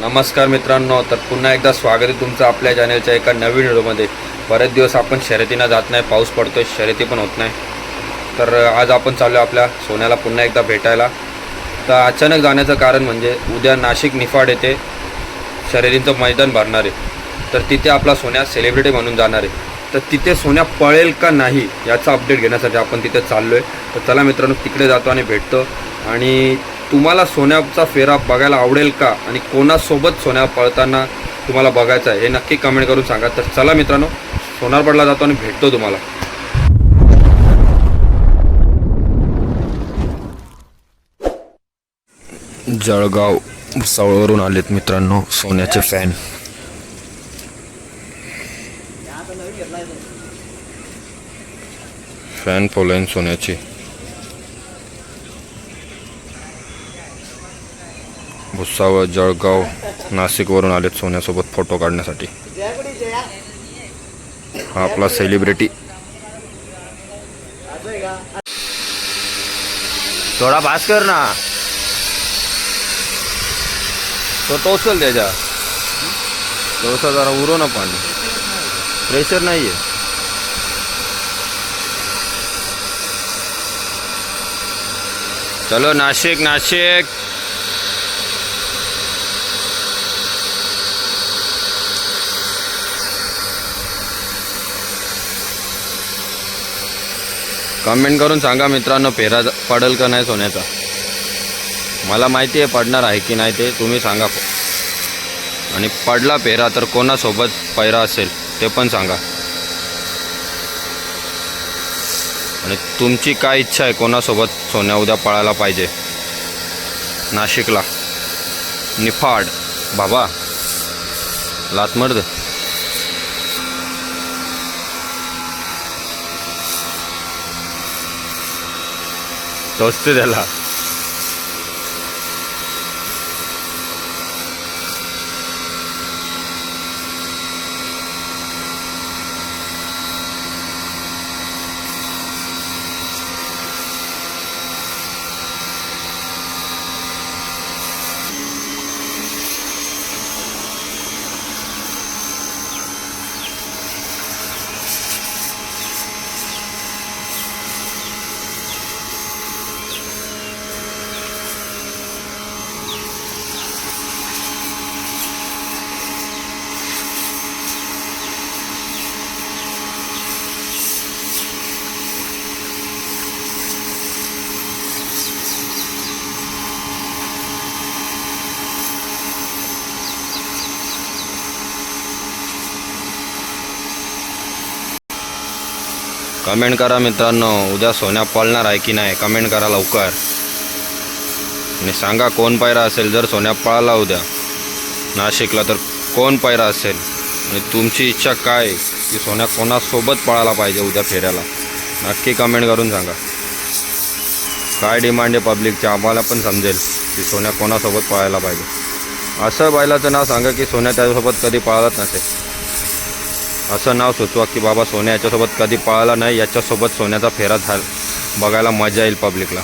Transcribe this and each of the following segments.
नमस्कार मित्रांनो तर पुन्हा एकदा स्वागत आहे तुमचं आपल्या चॅनलच्या एका नवीन व्हिडिओमध्ये. बरेच दिवस आपण शर्यतीनं जात नाही पाऊस पडतोय शर्यती पण होत नाही. तर आज आपण चाललो आपल्या सोन्याला पुन्हा एकदा भेटायला. तर अचानक जाण्याचं कारण म्हणजे उद्या नाशिक निफाड येथे शर्यतींचं मैदान भरणार आहे. तर तिथे आपला सोन्या सेलिब्रिटी म्हणून जाणार आहे. तर तिथे सोन्या पळेल का नाही याचा अपडेट घेण्यासाठी आपण तिथे चाललो आहे तर चला मित्रांनो तिकडे जातो आणि भेटतो. आणि तुम्हाला सोन्याचा फेरा बघायला आवडेल का? आणि कोणासोबत सोन्या पळताना तुम्हाला बघायचं आहे हे नक्की कमेंट करून सांगा. तर चला मित्रांनो सोनारपडला जातो आणि भेटतो तुम्हाला. जळगाव सवळवरून आलेत मित्रांनो सोन्याचे फॅन फॅन फॉलोईन सोन्याची. भुसावळ जळगाव नाशिकवरून आलेत सोन्यासोबत फोटो काढण्यासाठी. हा आपला सेलिब्रिटी थोडा पास कर ना. तो टोचल त्याच्या. थोडंसं जरा उरो ना पाणी. प्रेशर नाही आहे चलो नाशिक नाशिक. कमेंट करून सांगा मित्रांनो फेरा पडेल का नाही सोन्याचा? मला माहिती आहे पडणार आहे की नाही ते तुम्ही सांगा. आणि पडला पेरा तर कोणासोबत पैरा असेल ते पण सांगा. आणि तुमची काय इच्छा आहे कोणासोबत सोन्या उद्या पळायला पाहिजे? नाशिकला. निफाड. बाबा. लातमर्द टोचते त्याला कमेंट करा मित्रांनो उद्या सोन्या पळणार आहे की नाही? कमेंट करा लवकर. आणि सांगा कोण पायरा असेल जर सोन्या पळाला उद्या. नाशिकला तर कोण पायरा असेल? आणि तुमची इच्छा काय की सोन्या कोणासोबत पळायला पाहिजे उद्या फेऱ्याला? नक्की कमेंट करून सांगा. काय डिमांड आहे पब्लिकची आम्हाला पण समजेल की सोन्या कोणासोबत पळायला पाहिजे. असं बायलाचं नाव सांगा की सोन्या त्याच्यासोबत कधी पळालाच नसेल. असं नाव सुचवा की बाबा सोन्या याच्यासोबत कधी पळाला नाही याच्यासोबत सोन्याचा फेरा झाला बघायला मजा येईल पब्लिकला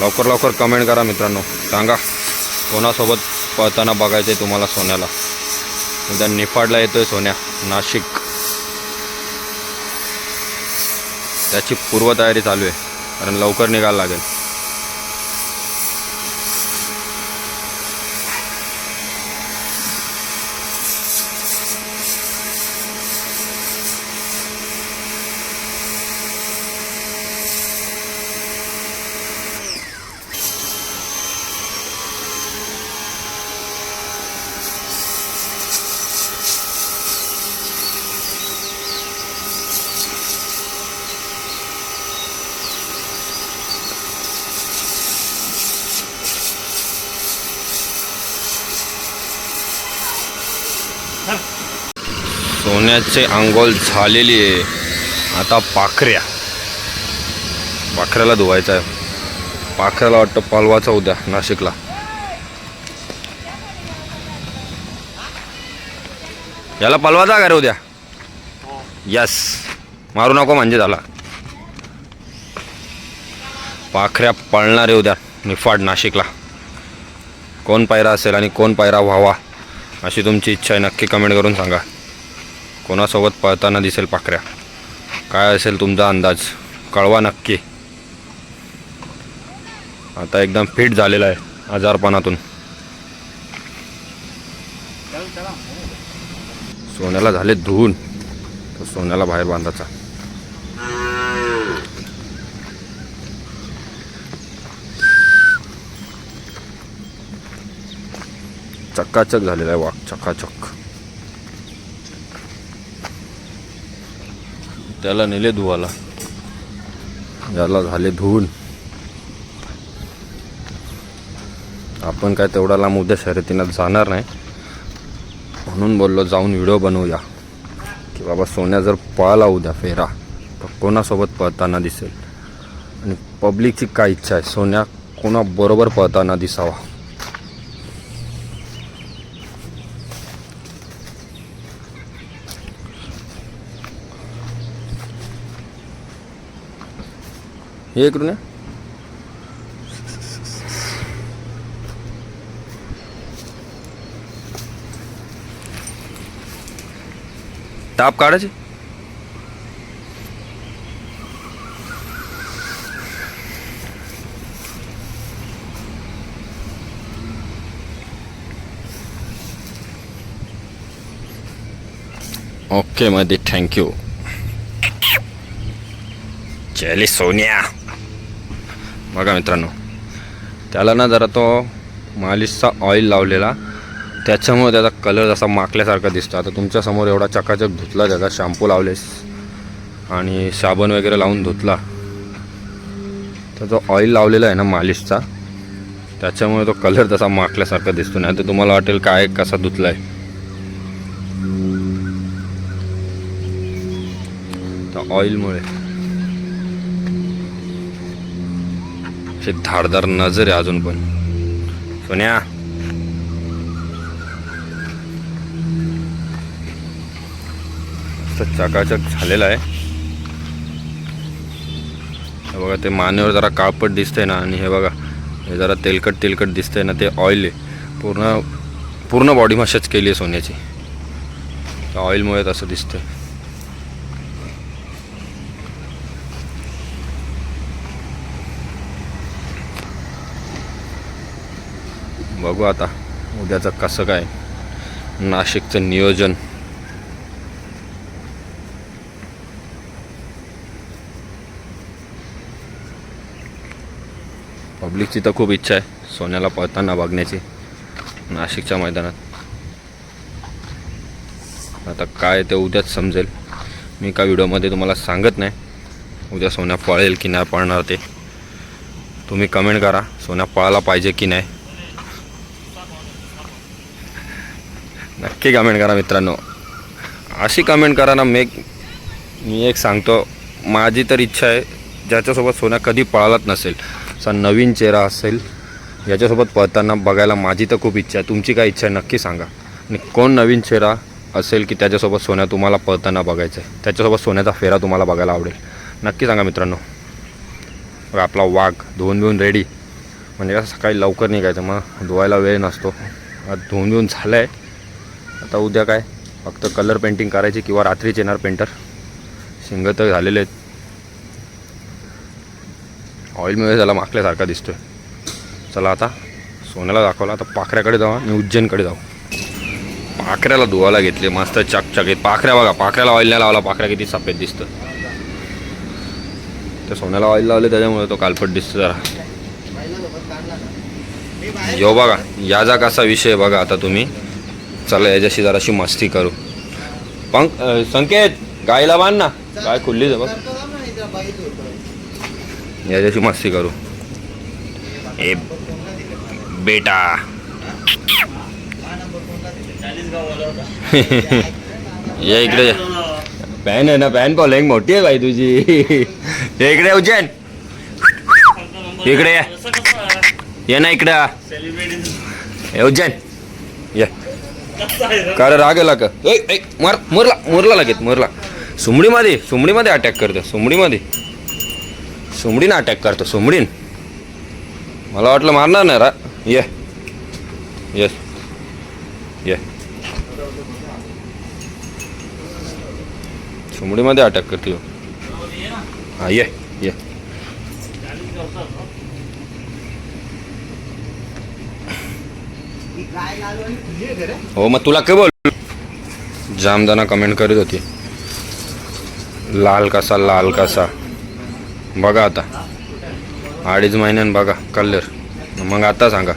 लवकर लवकर कमेंट करा मित्रांनो. सांगा कोणासोबत पळताना बघायचं आहे तुम्हाला सोन्याला? उद्या निफाडला येतोय सोन्या नाशिक. त्याची पूर्वतयारी चालू आहे कारण लवकर निघायला लागेल. सोन्याचे आंघोळ झालेली आहे. आता पाखऱ्या. पाखऱ्याला धुवायचं आहे. पाखऱ्याला वाटतं पालवाचा उद्या नाशिकला. याला पालवाचा का रे उद्या. यस मारू नको म्हणजे झाला. पाखऱ्या पळणार आहे उद्या निफाड नाशिकला. कोण पायरा असेल आणि कोण पायरा व्हावा अशी तुमची इच्छा आहे नक्की कमेंट करून सांगा. कोणासोबत पळताना दिसेल पाखऱ्या. काय असेल तुमचा अंदाज? कळवा नक्की. आता एकदम फिट झालेला आहे आजारपणातून. सोन्याला झाले धुवून. तर सोन्याला बाहेर बांधायचा. चक्काचक झालेला आहे वाघ चक्काचक त्याला नेले धुवाला. याला झाले धुवून. आपण काय तेवढा लांब उद्या शर्यतीनं जाणार नाही. म्हणून बोललो जाऊन व्हिडिओ बनवूया. की बाबा सोन्या जर पळाला उद्या फेरा तर कोणासोबत पळताना दिसेल? आणि पब्लिकची काय इच्छा आहे? सोन्या कोणाबरोबर पळताना दिसावा? हे करू ना टाप काढायचे? ओके मध्ये थँक्यू. चले सोनिया. बघा मित्रांनो त्याला ना जरा तो मालिशचा ऑइल लावलेला. त्याच्यामुळे त्याचा कलर जसा माकल्यासारखा दिसतो. आता तुमच्यासमोर एवढा चकाचक धुतला त्याचा शॅम्पू लावलेस. आणि साबण वगैरे लावून धुतला. तर जो ऑइल लावलेला आहे ना मालिशचा त्याच्यामुळे तो कलर तसा माकल्यासारखा दिसतो. नाही तर तुम्हाला वाटेल काय कसा धुतला आहे तर ऑइलमुळे अशी धारदार नजर आहे अजून पण. सोन्या. चकाचक झालेला आहे. हे बघा ते मानेवर जरा काळपट दिसतंय ना आणि हे बघा हे जरा तेलकट तेलकट दिसतंय ना ते ऑइल आहे. पूर्ण पूर्ण बॉडी मशाज केली आहे सोन्याची. ऑइलमुळे तसं दिसतंय. बघू आता उद्याचं कसं काय नाशिकचं नियोजन. पब्लिकची तर खूप इच्छा आहे सोन्याला पळताना बघण्याची नाशिकच्या मैदानात. आता काय ते उद्याच समजेल. मी का व्हिडिओमध्ये तुम्हाला सांगत नाही उद्या सोन्या पळेल की नाही पळणार ते. तुम्ही कमेंट करा सोन्या पळायला पाहिजे की नाही. नक्की कमेंट करा मित्रांनो. अशी कमेंट करा ना मी मी एक सांगतो. माझी तर इच्छा आहे ज्याच्यासोबत सोन्या कधी पळालाच नसेल असा नवीन चेहरा असेल याच्यासोबत पळताना बघायला माझी तर खूप इच्छा आहे. तुमची काय इच्छा आहे नक्की सांगा. आणि कोण नवीन चेहरा असेल की त्याच्यासोबत सोन्या तुम्हाला पळताना बघायचं आहे त्याच्यासोबत सोन्याचा फेरा तुम्हाला बघायला आवडेल. नक्की सांगा मित्रांनो. आपला वाघ धुवून बिवून रेडी म्हणजे कसं सकाळी लवकर निघायचं मग धुवायला वेळ नसतो. धुवून बिवून झालं आहे आता उद्या काय? फक्त कलर पेंटिंग करायची किंवा रात्रीच येणार पेंटर शिंग तर झालेले आहेत. ऑइलमुळे त्याला माखल्यासारखा दिसतोय. चला आता सोन्याला दाखवला आता पाखऱ्याकडे जाऊ आणि उज्जैनकडे जाऊ. पाखऱ्याला धुवायला घेतले मस्त चकचकीत. पाखऱ्या बघा पाखऱ्याला ऑइल नाही लावला पाखऱ्या किती सफेद दिसतं तर सोन्याला ऑइल लावले त्याच्यामुळे तो कालपट दिसतो जरा. यो बघा याचा कसा विषय बघा आता तुम्ही. चला याच्याशी जराशी मस्ती करू. पंक संकेत गायला बांध ना. गाय खुल्ली आहे बघ. याच्याशी मस्ती करू. ए बेटा. ये इकडे पॅन आहे ना पॅन फॉलोईंग मोठी आहे बाई तुझी. ये इकडे उज्जैन. इकडे ये. ये ना इकडे. उज्जैन. काय राग आला का? ए ए, मर मुरला मुरला लागेत मुरला. सुमडीमध्ये सुमडीमध्ये अटॅक करतो सुमडीमध्ये. सुमडीनं अटॅक करतो सुमडीन. मला वाटलं मारणार नाही रा. ये. येस ये. सुमडीमध्ये अटॅक करते. हो. हा ये ये हो मग तुला काय बोल जामदाना कमेंट करीत होती. लाल कसा लाल कसा? बघा आता. अडीच महिन्यान बघा कलर. मग आता सांगा.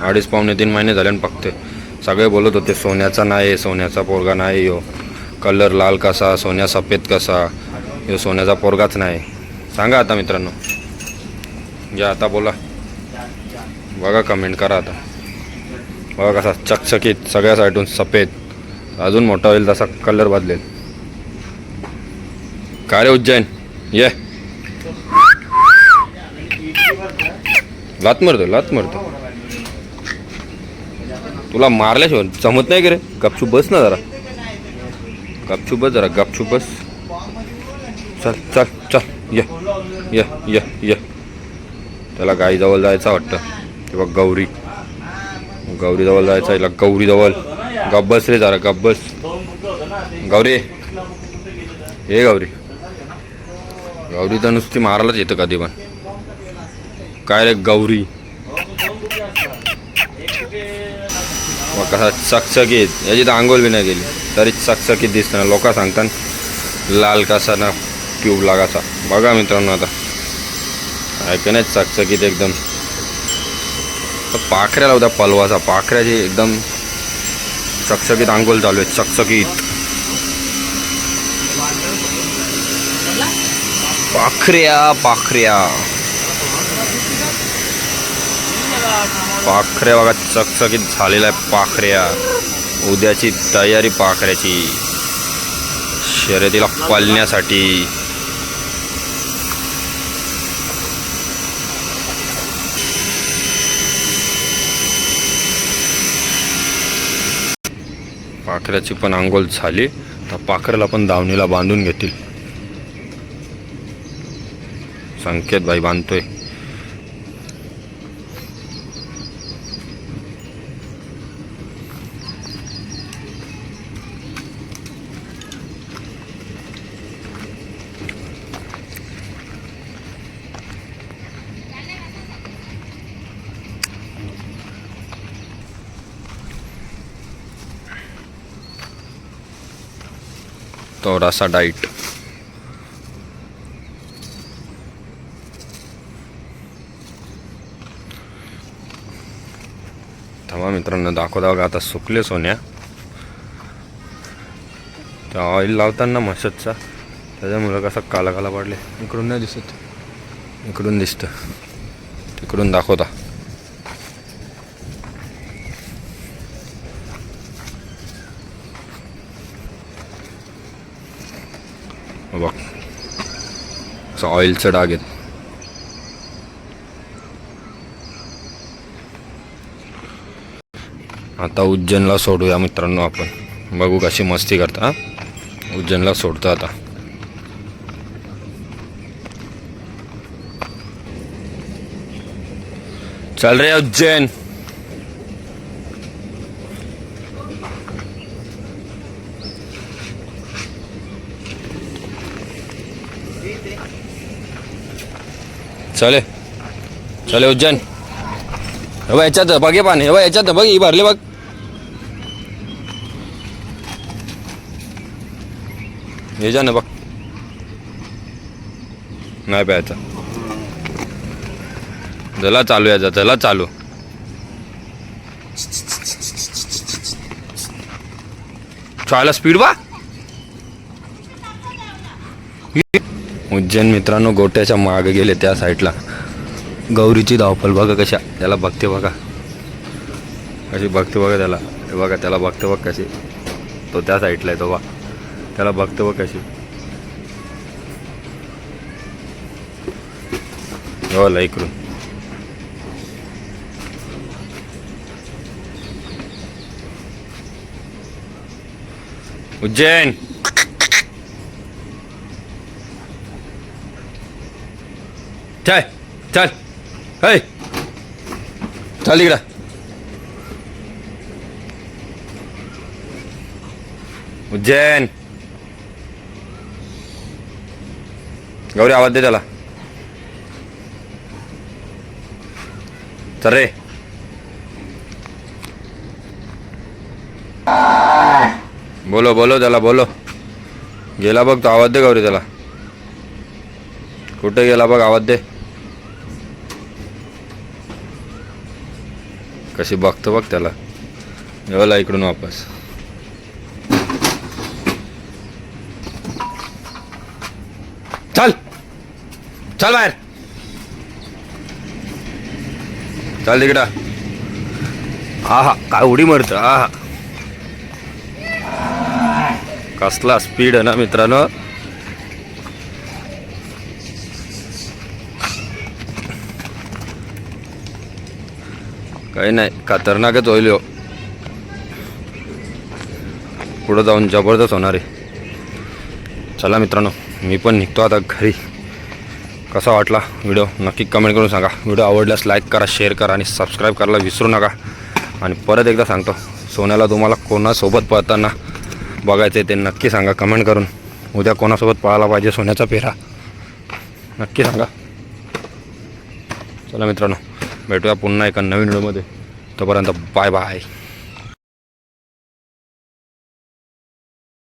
अडीच पावणे तीन महिने झाले ना फक्त सगळे बोलत होते सोन्याचा नाही सोन्याचा पोरगा नाही यो. कलर लाल कसा सोन्या सफेद कसा? यो सोन्याचा पोरगाच नाही. सांगा आता मित्रांनो. या आता बोला. बघा कमेंट करा आता. बघा कसा चकचकीत सगळ्या साईडून सफेद. अजून मोठा होईल तसा कलर बदलेल. काय रे उज्जैन? ये. लात मारतो लात मारतो तुला मारल्याशिवाय जमत नाही की रे? गपचूप बस ना जरा. गपचूप बस जरा गपचूप बस. चल चल चल. ये ये ये ये. त्याला गाईजवळ जायचं वाटतं. किंवा गौरी. गौरीजवळ जायचं आहे गौरीजवळ गब्बस रे जरा गब्बस गौरी. हे गौरी. गौरी तर नुसती मारायलाच येतं कधी पण. काय रे गौरी? मग कसा चकचकीत याची तर आंघोळ बी नाही गेली तरी चकचकीत दिसताना लोक सांगतात लाल कसा ना ट्यूबला कसा बघा मित्रांनो आता. ऐका नाही चकचकीत एकदम. तर पाखऱ्याला होता पलवाचा. पाखऱ्याची एकदम चकचकीत आंघोळ चालू आहे चकचकीत. पाखऱ्या पाखऱ्या. पाखऱ्या बघा चकचकीत झालेल्या आहे पाखऱ्या. उद्याची तयारी पाखऱ्याची. शर्यतीला पालण्यासाठी. पाखऱ्याची पण आंघोळ झाली. तर पाखऱ्याला पण दावणीला बांधून घेतील. संकेत भाई बांधतोय. थोडासा डाईट. थांबा मित्रांनो दाखवता बघा आता सुकले सोन्या. त्या ऑइल लावताना मशदचा त्याच्यामुळं कसा काला काला पडले. इकडून नाही दिसत. इकडून दिसतं. तिकडून दाखवता बघ असं ऑइलचं डाग आहेत आता उज्जैनला सोडूया मित्रांनो आपण. बघू कशी मस्ती करता. हा? उज्जैनला सोडतो आता. चल रे उज्जैन. चले. चले उज्जैन. हे याच्यात बघे पाणी. हे याच्यात बघ ही भरले बघ. हे जा ना बघ. नाही प्यायचा. चला चालू याचा चला. चालू. चायला स्पीड बा उज्जैन मित्रांनो गोट्याच्या मागे गेले त्या साईडला. गौरीची धावपल बघा कशा त्याला बघते बघा. कशी बघते बघा त्याला. हे बघा त्याला बघते बघ कशी. तो त्या साईडला आहे तो बा. त्याला बघते बघ कशी. हो इकडून. उज्जैन! चल चल. है चल इकडं. उज्जैन. गौरी आवाज दे त्याला. चल रे. बोलो बोलो त्याला बोलो. गेला बघ तो आवाज दे गौरी त्याला. कुठे गेला बघ आवाज दे. कशी बघतो बघ त्याला. येवला इकडून वापस. चल. चल बाहेर. चल तिकडं. आहा काय उडी मारतं आहा. कसला स्पीड आहे ना मित्रांनो. काही नाही खतरनाकच होईल हो. पुढं जाऊन जबरदस्त होणार आहे. चला मित्रांनो मी पण निघतो आता घरी. कसा वाटला व्हिडिओ? नक्की कमेंट करून सांगा. व्हिडिओ आवडल्यास लाईक करा शेअर करा आणि सबस्क्राईब करायला विसरू नका. आणि परत एकदा सांगतो सोन्याला तुम्हाला कोणासोबत पळताना बघायचं आहे ते नक्की सांगा कमेंट करून. उद्या कोणासोबत पळायला पाहिजे सोन्याचा पेरा नक्की सांगा. चला मित्रांनो. भेटूया पुन्हा एका नवीन व्हिडिओमध्ये. तोपर्यंत बाय बाय.